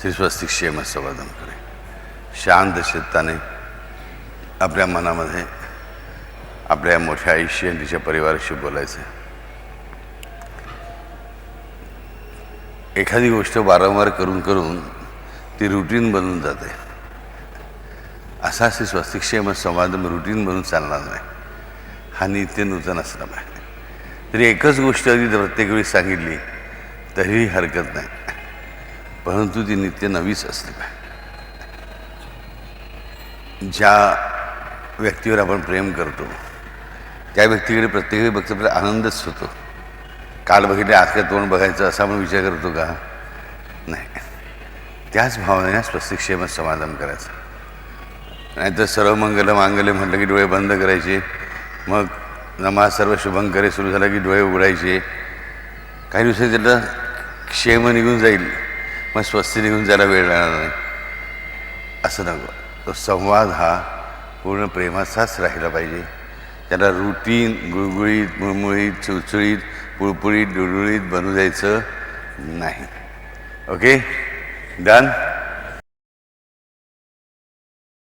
श्री स्वस्तिक क्षेम संवादन करे शांत चित्ताने आपल्या मनामध्ये आपल्या मोठ्या आयुष्य आणि तिच्या परिवाराशी बोलायचं एखादी गोष्ट वारंवार करून करून ती रुटीन बनून जाते असा श्री स्वस्तिक्षेम संवाद रुटीन बनून चालणार नाही हा नित्य नूतन असला पाहिजे तरी एकच गोष्ट अगदी प्रत्येक वेळी सांगितली तरीही हरकत नाही परंतु ती नित्य नवीच असली पाहिजे. ज्या व्यक्तीवर आपण प्रेम करतो त्या व्यक्तीकडे प्रत्येक वेळी आनंदच होतो. काल बघितले आजकाल तोंड बघायचं असा आपण विचार करतो का? नाही. त्याच भावनेने स्वस्तिक्षेम समाधान करायचं. नाहीतर सर्व मंगल मांगल्य म्हटलं की डोळे बंद करायचे. मग नमाज सर्व शुभंकरे सुरू झाला की डोळे उघडायचे. काही दिवसांनी त्याला क्षेम निघून जाईल. मग स्वस्त निघून जरा वेळ लागणार नाही. असं नको. तो संवाद हा पूर्ण प्रेमाचाच राहिला पाहिजे. त्याला रुटीन गुळगुळीत मुळमुळीत चुळचुळीत पुळपुळीत डुळडुळीत बनू द्यायचं नाही. Okay done